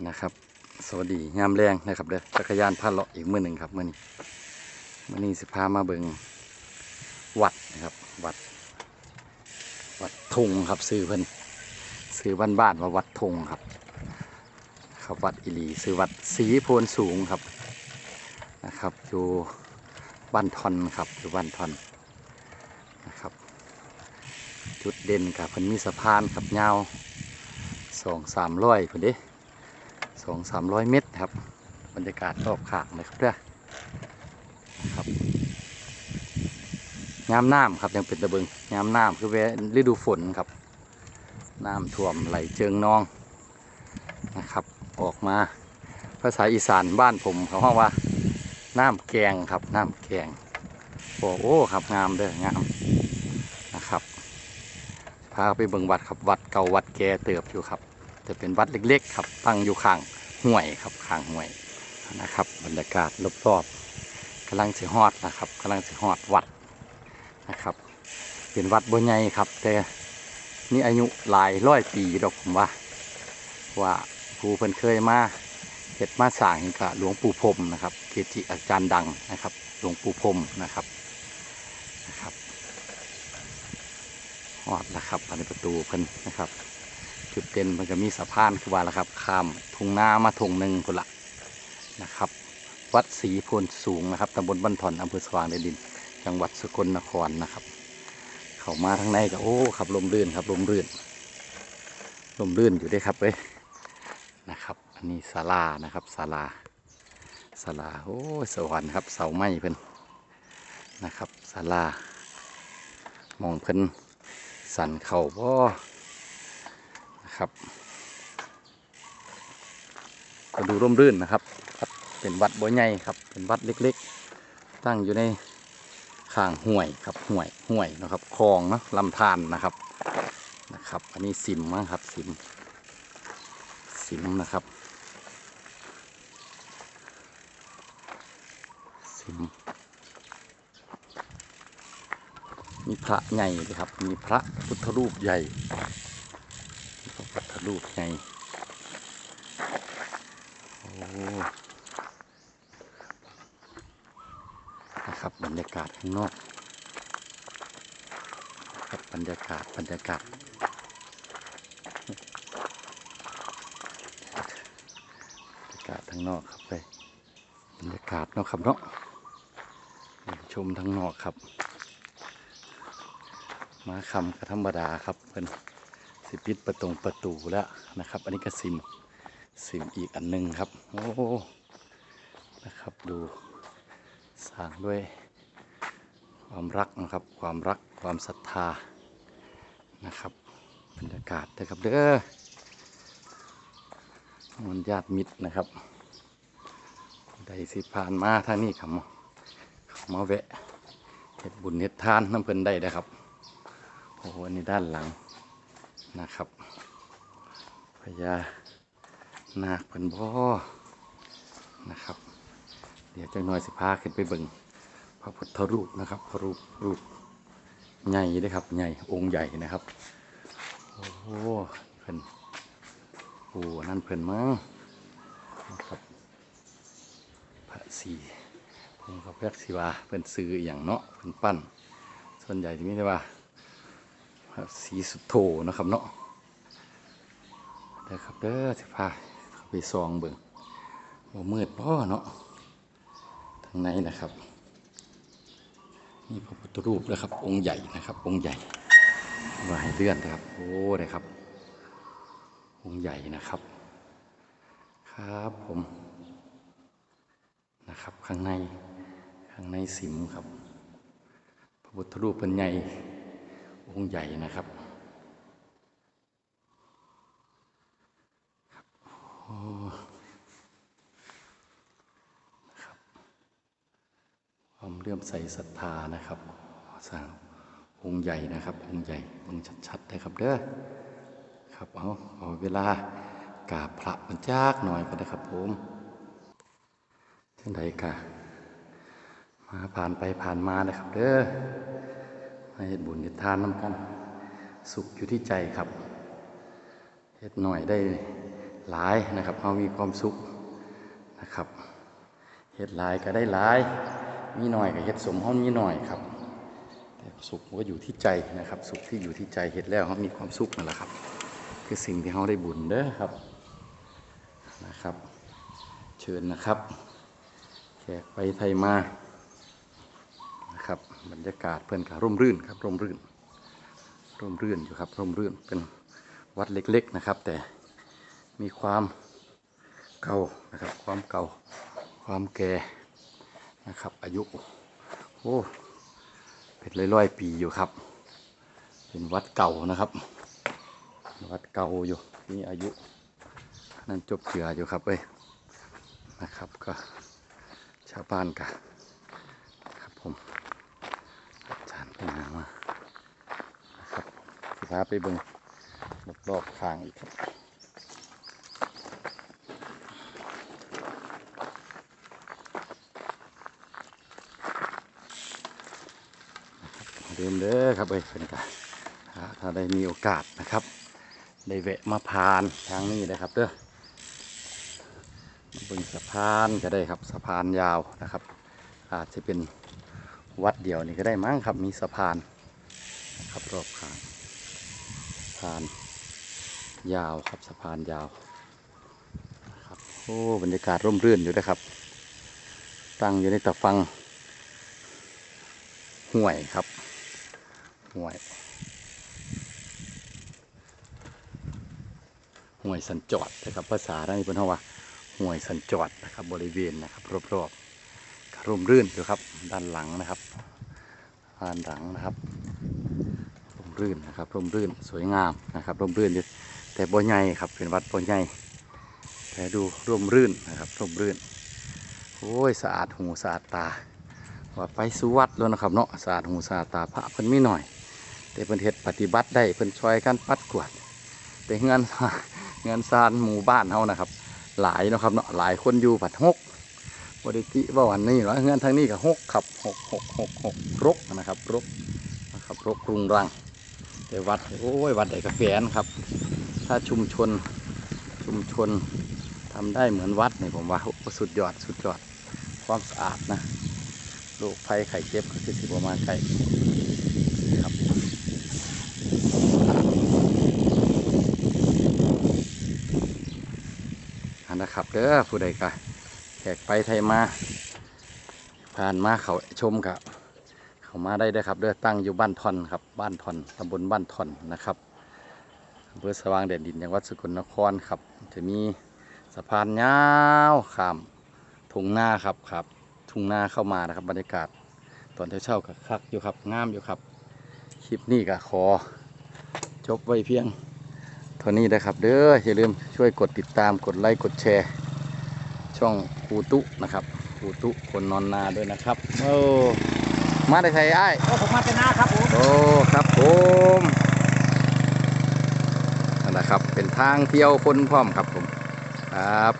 นะครับ สวัสดียามแรงนะครับเด้อจักรยานพาเลาะอีกมือหนึ่งครับมื้อนี้มื้อนี้สิพามาเบิงวัดนะครับ วัด วัดทงครับซื้อเพิ่นซื้อบ้านบ้านๆว่าวัดทงครับ ครับวัดอิลีซื้อวัดสีโพนสูงครับนะครับอยู่บ้านทอนครับอยู่บ้านทอนนะครับ จุดเด่นกับเพิ่นมีสะพานครับยาวสองสามร้อยเพอดี สองสามร้อยเมตรครับ บรรยากาศรอบข้างเลยครับเด้อนะครับยามน้ำครับยังเป็นตะเบิงยามน้ำคือเวฤดูฝนครับ น้ำท่วมไหลเจิงนองนะครับ ออกมาภาษาอีสานบ้านผมเขาว่าว่าน้ำแกงครับน้ำแกงโอ้โอ้ครับงามเด้องามนะครับพาไปเบิงวัดครับวัดเก่าวัดแก่เติบอยู่ครับ จะเป็นวัดเล็กๆ ครับตั้งอยู่ข้าง ห้วยครับข้างห้วยนะครับ บรรยากาศรอบๆกำลังสิฮอดนะครับกำลังสิฮอดวัดนะครับ เป็นวัดบ่ใหญ่ครับ แต่นี่อายุหลายร้อยปีดอกผมว่า ว่าครูเพิ่นเคยมาเฮ็ดมาสร้างกับหลวงปู่พรมนะครับเกจิอาจารย์ดังนะครับ หลวงปู่พรมนะครับนะครับฮอดแล้วครับอันนี้ประตูเพิ่นนะครับ จุดเด่นมันก็มีสะพานคือว่าล้วครับข้ามทุ่งนามาทุ่งหนึ่งคนละนะครับ วัดศรีพนสูงนะครับตำบลบ้านถอนอำเภอสว่างแดนดิน จังหวัดสกลนครนะครับ เข้ามาทางในก็โอ้ขับลมรื่นครับลมรื่นลมรื่นอยู่ด้วยครับเว้ยนะครับ อันนี้ศาลานะครับศาลาศาลาโอ้สวรรค์ครับเสาไม้เพิ่นนะครับศาลามองเพิ่นสันเข่าบ่ นะครับก็ดูร่มรื่นนะครับเป็นวัดบ่ใหญ่ครับ เป็นวัดเล็กๆ ตั้งอยู่ในข้างห้วยครับห้วยห้วยนะครับคลองนะลำธารนะครับนะครับ อันนี้สิมมั้งครับสิมสิมนะครับสิมมีพระใหญ่เลยครับ มีพระพุทธรูปใหญ่ พระพุทธรูปใหญ่โอ้นะครับบรรยากาศข้างนอกครับบรรยากาศบรรยากาศบรรยากาศข้างนอกครับไปบรรยากาศนาะครับเนาะชมทั้งนอกครับ มาคำก็ธรรมดาครับเพิ่อน สิปิดประตูประตูแล้วนะครับ อันนี้ก็ซิมซิมอีกอันหนึงครับ โอ้นะครับดูสร้างด้วยความรักนะครับ ความรักความศรัทธานะครับบรรยากาศนะครับเด้อมันญาติมิตรนะครับใดสิผ่านมาท่านี้ครับขามาแวะเฮ็ดบุญเฮ็ดทานน้ำเพลินได้นะครับโอ้โหอันนี้ด้านหลัง นะครับพญานาคเพิ่นบ่นะครับ เดี๋ยวจังหน่อยสิพาขึ้นไปเบิ่งพระพุทธรูปนะครับพระรูปรูปใหญ่เด้อครับใหญ่องค์ใหญ่นะครับโอ้โหเพิ่นโอ้นั่นเพิ่นมั้งนะครับพระศรีผมก็เรียกสิว่าเพิ่นซื้ออย่างเนาะเพิ่นปั้น ส่วนใหญ่ที่มีแต่ว่า สีสุดโถนะครับเนาะเด้อครับเด้อสิพาเข้าไปซองเบิ่งบ่มืดพ่อเนาะทางในนะครับนี่พระพุทธรูปนะครับ องค์ใหญ่นะครับ องค์ใหญ่วาให้เลื่อนนะครับโอ้นะครับ องค์ใหญ่นะครับ ครับผมนะครับ ข้างในข้างในสิมครับ พระพุทธรูปเป็นใหญ่ องค์ใหญ่นะครับครับความเลื่อมใสศรัทธานะครับสร้างองค์ใหญ่นะครับ องค์ใหญ่องค์ชัดๆนะครับเด้อครับเอาเอาเวลากราบพระมันจากหน่อยก็ได้ครับผมท่นใดกะมาผ่านไปผ่านมานะครับเด้อ ให้เฮ็ดบุญเฮ็ดทานน้ำกัน สุขอยู่ที่ใจครับเฮ็ดหน่อยได้หลายนะครับเฮามีความสุขนะครับเฮ็ดหลายก็ได้หลาย มีหน่อยก็เฮ็ดสมเฮามีหน่อยครับแต่สุขมันก็อยู่ที่ใจนะครับ สุขที่อยู่ที่ใจเฮ็ดแล้วเฮามีความสุขนั่นแหละครับ คือสิ่งที่เฮาได้บุญเด้อครับนะครับ เชิญนะครับแขกไปไทยมา ครับ บรรยากาศเพื่อนการ่มรื่นครับร่มรื่น ร่มรื่นอยู่ครับร่มรื่นเป็นวัดเล็กๆนะครับ แต่มีความเก่านะครับ ความเก่าความแก่นะครับ อายุโอ้เป็นร้อยๆปีอยู่ครับ เป็นวัดเก่านะครับ วัดเก่าอยู่มีอายุนั่นจบเจืออยู่ครับเอ้ยนะครับก็ชาวบ้านกันครับผมอาจารย์ไปหามา นะครับสิ พาไปเบิ่งรอบๆข้างอีกครับเดิมเด้อครับเอ้ยเป็นกะถ้าได้มีโอกาสนะครับ ได้แวะมาผ่านทางนี้นะครับเด้อมาเบิ่งสะพานก็ได้ครับสะพานยาวนะครับ อาจจะเป็นวัดเดียวนี่ก็ได้มั้งครับมีสะพานนะครับรอบข้างาน ยาวครับสะพานยาวครับโอ้บรรยากาศร่มรื่นอยู่นะครับ ตั้งอยู่ในตะฟังห่วยครับห่วยห่วยสันจอดนะครับภาษาทางนี้เป็นว่าห่วยสันจอดนะครับบริเวณนะครับรอบๆร่มรื่นอยู่ครับด้านหลังนะครับด้านหลังนะครับ ร่มรื่นนะครับร่มรื่นสวยงามนะครับร่มรื่นอยู่แต่บ่ใหญ่ครับเป็นวัดบ่ใหญ่แต่ดูร่มรื่นนะครับร่มรื่นโอ้ยสะอาดหูสะอาดตาว่าไปสู่วัดแล้วนะครับเนาะสะอาดหูสะอาดตาพระเพิ่นมีหน่อย แต่เพิ่นเฮ็ดปฏิบัติได้เพิ่นช่วยกันปัดกวาดแต่เงินเงินซานหมู่บ้านเฮานะครับ หลายนะครับเนาะหลายคนอยู่ผัดหกบริติว่าวันนี้แล้วเงินทางนี้ก็หกครับหกหกหกหกรกนะครับรกนะครับรกกรุงรัง แต่วัดโอ้ยวัดใดกาแฟนครับ ถ้าชุมชนชุมชนทำได้เหมือนวัดเนี่ยผมว่าสุดยอดสุดยอดความสะอาดนะโรคภัยไข้เจ็บก็คือสิบประมาณไข้ครับอันนะครับเด้อผู้ใดก็แขกไปไทยมา ผ่านมาเขาชมกับ เข้ามาได้ด้อครับเด้อตั้งอยู่บ้านทอนครับบ้านทอนตำบลบ้านทอนนะครับอำเภอสว่างแดนดินจังหวัดสกลนครครับ จะมีสะพานยาวข้ามทุ่งนาครับครับทุ่งนาเข้ามานะครับ บรรยากาศตอนเช้าๆกับคักอยู่ครับงามอยู่ครับ คลิปนี้ก็ขอ จบไว้เพียงเท่านี้นะครับ เด้ออย่าลืมช่วยกดติดตามกดไลค์กดแชร์ ช่องครูตุนะครับครูตุคนนอนนาด้วยนะครับโอ้ มาได้ไทยไอ้ายโอ้ผมมาเป็นหน้าครับผมโอ้ครับผมนั่นแหละครับเป็นทางเที่ยวคนพร้อมครับผมครับ